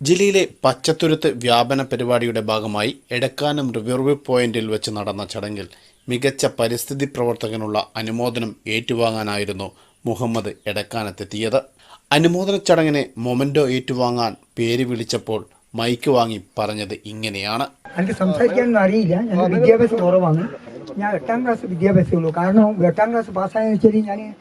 ജില്ലയിലെ പച്ചത്തുരുത്ത് വ്യാപന പരിപാടിയുടെ ഭാഗമായി എടക്കാനം റിവർ പോയിന്റിൽ വെച്ച് നടന്ന ചടങ്ങിൽ മികച്ച പരിസ്ഥിതി പ്രവർത്തകനുള്ള അനുമോദനം ഏറ്റുവാങ്ങാനായിരുന്നു മുഹമ്മദ് എടക്കാനത്തെത്തിയത്. അനുമോദന ചടങ്ങിനെ മൊമന്റോ ഏറ്റുവാങ്ങാൻ പേര് വിളിച്ചപ്പോൾ മൈക്ക് വാങ്ങി പറഞ്ഞത് ഇങ്ങനെയാണ്. എനിക്ക് സംസാരിക്കാനൊന്നും അറിയില്ല. ഞാൻ വിദ്യാഭ്യാസം കുറവാണ് ഞാൻ എട്ടാം ക്ലാസ് വിദ്യാഭ്യാസമേ ഉള്ളൂ കാരണം എട്ടാം ക്ലാസ് പാസ്സായെന്ന് വെച്ചാൽ ഞാൻ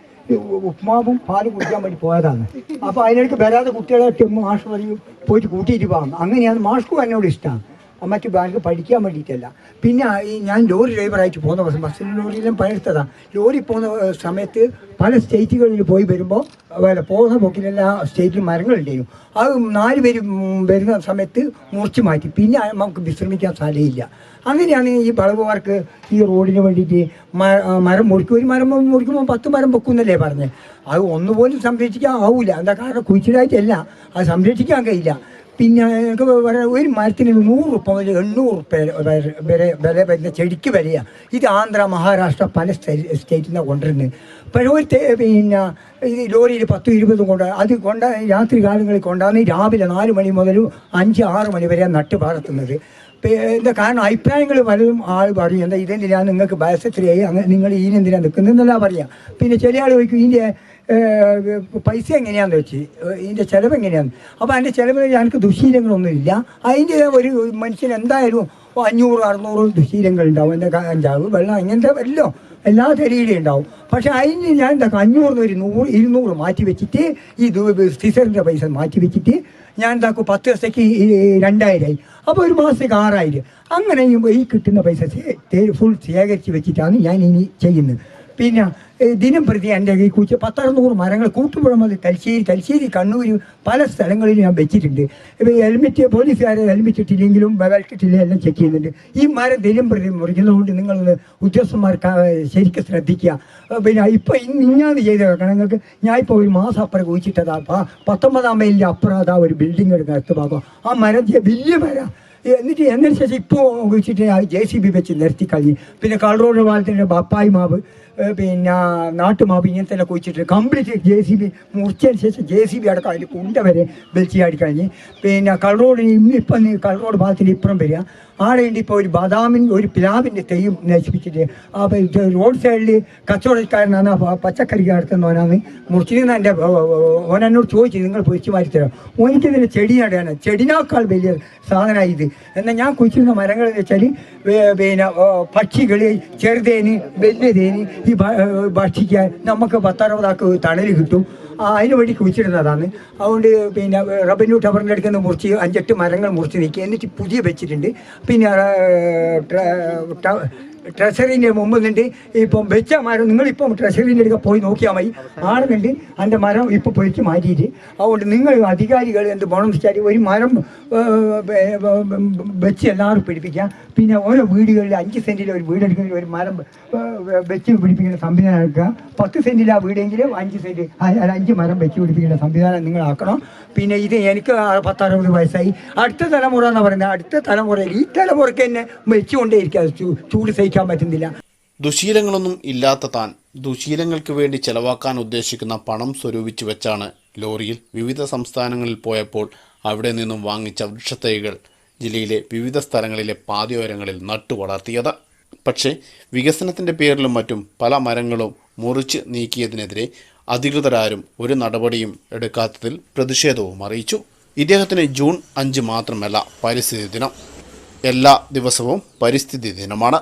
ഉപ്മാവും പാലും കുടിക്കാൻ വേണ്ടി പോയതാണ്. അപ്പോൾ അതിനിടയ്ക്ക് വരാതെ കുട്ടികളെ മാഷ് പറയും പോയിട്ട് കൂട്ടിയിട്ട് പോകാം. അങ്ങനെയാണ് മാഷ്ക്കും എന്നോട് ഇഷ്ടമാണ് മറ്റു ബാങ്ക് പഠിക്കാൻ വേണ്ടിയിട്ടല്ല. പിന്നെ ഈ ഞാൻ ലോറി ഡ്രൈവറായിട്ട് പോകുന്ന ദിവസം ബസ്സിൽ ലോറിയിലും പണിയെടുത്തതാണ് ലോറി പോകുന്ന സമയത്ത് പല സ്റ്റേറ്റുകളിൽ പോയി വരുമ്പോൾ വേറെ പോകുന്ന പോക്കിലെല്ലാം സ്റ്റേറ്റിൽ മരങ്ങളുണ്ടായിരുന്നു അത് നാല് പേര് വരുന്ന സമയത്ത് മുറിച്ച് മാറ്റി. പിന്നെ നമുക്ക് വിശ്രമിക്കാൻ സ്ഥലമില്ല. അങ്ങനെയാണ് ഈ വളവുകാർക്ക് ഈ റോഡിന് വേണ്ടിയിട്ട് മരം മുറിക്കും. ഒരു മരം മുറിക്കുമ്പോൾ പത്ത് മരം പൊക്കുന്നല്ലേ പറഞ്ഞത് അത് ഒന്നുപോലും സംരക്ഷിക്കാൻ ആവില്ല എന്താ കാരണം കുഴിച്ചിടായിട്ടല്ല. അത് സംരക്ഷിക്കാൻ കഴിയില്ല. പിന്നെ പറയാം ഒരു മരത്തിന് നൂറ് മുതൽ എണ്ണൂറ് വരെ വില വരുന്ന ചെടിക്ക് വിലയാണ് ഇത് ആന്ധ്ര മഹാരാഷ്ട്ര പല സ്റ്റേ- സ്റ്റേറ്റിൽ നിന്നാണ് കൊണ്ടുവരുന്നത് പക്ഷേ ഒരു പിന്നെ ഇത് ലോറിയിൽ പത്തും ഇരുപതും കൊണ്ട് അത് കൊണ്ട രാത്രി കാലങ്ങളിൽ കൊണ്ടാന്ന് രാവിലെ നാല് മണി മുതൽ അഞ്ച് ആറ് മണി വരെ നട്ട് വളർത്തുന്നത് എന്താ കാരണം അഭിപ്രായങ്ങൾ പലതും ആൾ പറയും. എന്താ ഇതെന്തിനാണ് നിങ്ങൾക്ക് ബയസത്തിലായി അങ്ങനെ നിങ്ങൾ ഇതിനെന്തിനാണ് നിൽക്കുന്നതെന്നല്ല പറയാം. പിന്നെ ചില ആൾ ചോദിക്കും ഇതിന്റെ പൈസ എങ്ങനെയാന്ന് വെച്ച് ഇതിന്റെ ചിലവ് എങ്ങനെയാണ് അപ്പോൾ അതിന്റെ ചിലവിൽ ഞങ്ങൾക്ക് ദുശീലങ്ങളൊന്നുമില്ല. അതിന്റെ ഒരു മനുഷ്യൻ എന്തായാലും അഞ്ഞൂറ് അറുന്നൂറ് ദുശീലങ്ങൾ ഉണ്ടാവും എന്റെ കഞ്ചാവ് വെള്ളം ഇങ്ങനത്തെ എല്ലാം എല്ലാ ശരീരം ഉണ്ടാവും. പക്ഷെ അതിന് ഞാൻ എന്താ അഞ്ഞൂറിന് ഒരു നൂറ് ഇരുന്നൂറ് മാറ്റി വെച്ചിട്ട് ഈ സിസറിന്റെ പൈസ മാറ്റി വെച്ചിട്ട് ഞാൻ എന്താക്കും പത്ത് ദിവസത്തേക്ക് രണ്ടായിരമായി അപ്പോൾ ഒരു മാസത്തേക്ക് ആറായിരം. അങ്ങനെ ഈ കിട്ടുന്ന പൈസ ഫുൾ ശേഖരിച്ച് വെച്ചിട്ടാണ് ഞാൻ ഇനി ചെയ്യുന്നത്. പിന്നെ ദിനം പ്രതി എന്റെ ഈ കുച്ച പത്തറുന്നൂറ് മരങ്ങൾ കൂട്ടുപുഴ മതി തലശ്ശേരി തലശ്ശേരി കണ്ണൂർ പല സ്ഥലങ്ങളിലും ഞാൻ വെച്ചിട്ടുണ്ട്. ഇപ്പോൾ ഹെൽമെറ്റ് പോലീസുകാരെ ഹെൽമെറ്റ് ഇട്ടില്ലെങ്കിലും ബെൽറ്റ് എല്ലാം ചെക്ക് ചെയ്യുന്നുണ്ട്. ഈ മരം ദിനം പ്രതി മുറിക്കുന്നതുകൊണ്ട് നിങ്ങൾ ഉദ്യോഗസ്ഥന്മാർ ക- ശരിക്കും ശ്രദ്ധിക്കുക. പിന്നെ പിന്നെ ഇപ്പോൾ ഇങ്ങനെ ചെയ്ത് വെക്കണം നിങ്ങൾക്ക് ഞാൻ ഇപ്പോൾ ഒരു മാസം അപ്പുറം കുഴിച്ചിട്ടതാ. പത്തൊമ്പതാം മൈലിന്റെ അപ്പുറം അതാ ഒരു ബിൽഡിംഗ് എടുക്കുന്ന അടുത്ത ഭാഗം. ആ മരം വലിയ മരം. എന്നിട്ട് എന്നതിന് ശേഷം ഇപ്പോൾ ആ ജെ സി ബി വെച്ച് നിർത്തി കഴിഞ്ഞ് പിന്നെ കളറോഡ് പാലത്തിന്റെ ബപ്പായി മാവ്. പിന്നെ നാട്ടുമാവ് ഇങ്ങനത്തെ കുഴിച്ചിട്ട് കംപ്ലീറ്റ് ജെ സി ബി മുറിച്ചതിന് ശേഷം ജെ സി ബി അടക്കം അതിൽ കുണ്ട വരെ വെച്ച് ചാടിക്കഴിഞ്ഞ് പിന്നെ കള്ളറോഡ് ഇന്നിപ്പം കള്ളറോഡ് ഭാഗത്തിന് ഇപ്പുറം വരിക. ആടെ ഉണ്ട് ഇപ്പോൾ ഒരു ബദാമിൻ ഒരു പ്ലാവിന്റെ തെയ്യും നശിപ്പിച്ചിട്ട്. ഇത് റോഡ് സൈഡിൽ കച്ചവടക്കാരനാണ് ആ പച്ചക്കറി നടത്തുന്നവനാണ്. മുറിച്ചിരുന്ന എന്റെ ഓനോട് ചോദിച്ചു നിങ്ങൾ പൊരിച്ചു മാറ്റി തരാം? ഓനിക്ക് ഇതിന്റെ ചെടി നടുകയാണ്. ചെടിനേക്കാൾ വലിയ സാധനമായി ഇത്. എന്നാൽ ഞാൻ കുഴിച്ചിരുന്ന മരങ്ങൾ എന്ന് വെച്ചാൽ പിന്നെ പക്ഷികൾ ചെറുതേന് വലിയതേന് ഈ ഭക്ഷിക്കാൻ നമുക്ക് പത്തറുപതാക്ക് തണൽ കിട്ടും. അതിന് വേണ്ടി കുഴിച്ചിടുന്നതാണ്. അതുകൊണ്ട് പിന്നെ റവന്യൂ ടവറിന്റെ അടുത്ത് നിന്ന് മുറിച്ച് അഞ്ചെട്ട് മരങ്ങൾ മുറിച്ച് നീക്കി. എന്നിട്ട് പുതിയ വെച്ചിട്ടുണ്ട്. പിന്നെ ട്രഷറിന്റെ മുമ്പ് നിന്നിട്ട് ഇപ്പം വെച്ച മരം നിങ്ങളിപ്പം ട്രഷറിന്റെ അടുക്ക പോയി നോക്കിയാൽ മതി. ആണെന്നുണ്ട് അതിന്റെ മരം ഇപ്പോൾ പൊഴിച്ച് മാറ്റിയിട്ട്. അതുകൊണ്ട് നിങ്ങൾ അധികാരികൾ എന്ത് പോകണം വെച്ചാൽ ഒരു മരം വെച്ച് എല്ലാവരും പിടിപ്പിക്കാം പിന്നെ ഓരോ വീടുകളിൽ അഞ്ച് സെന്റിൽ ഒരു വീട് എടുക്കുന്നതിൽ ഒരു മരം വെച്ച് പിടിപ്പിക്കുന്ന സംവിധാനം എടുക്കുക. പത്ത് സെന്റിൽ ആ വീടെങ്കിലും അഞ്ച് സെന്റ് അഞ്ച് മരം വെച്ച് പിടിപ്പിക്കുന്ന സംവിധാനം നിങ്ങൾ ആക്കണം പിന്നെ ഇത് എനിക്ക് പത്തറുപത് വയസ്സായി. അടുത്ത തലമുറ എന്ന് പറയുന്നത് അടുത്ത തലമുറ ഈ തലമുറയ്ക്ക് തന്നെ വെച്ചുകൊണ്ടേ ചൂട് സഹിക്കാൻ പറ്റുന്നില്ല. ദുശീലങ്ങളൊന്നും ഇല്ലാത്ത താൻ ദുശീലങ്ങൾക്ക് വേണ്ടി ചെലവാക്കാൻ ഉദ്ദേശിക്കുന്ന പണം സ്വരൂപിച്ചു വെച്ചാണ് ലോറിയിൽ വിവിധ സംസ്ഥാനങ്ങളിൽ പോയപ്പോൾ അവിടെ നിന്നും വാങ്ങിച്ച വൃക്ഷത്തൈകൾ ജില്ലയിലെ വിവിധ സ്ഥലങ്ങളിലെ പാതയോരങ്ങളിൽ നട്ടുവളർത്തിയത് പക്ഷേ വികസനത്തിന്റെ പേരിലും മറ്റും പല മരങ്ങളും മുറിച്ച് നീക്കിയതിനെതിരെ അധികൃതരാരും ഒരു നടപടിയും എടുക്കാത്തതിൽ പ്രതിഷേധവും അറിയിച്ചു. ഇദ്ദേഹത്തിന് ജൂൺ അഞ്ച് മാത്രമല്ല പരിസ്ഥിതി ദിനം. എല്ലാ ദിവസവും പരിസ്ഥിതി ദിനമാണ്.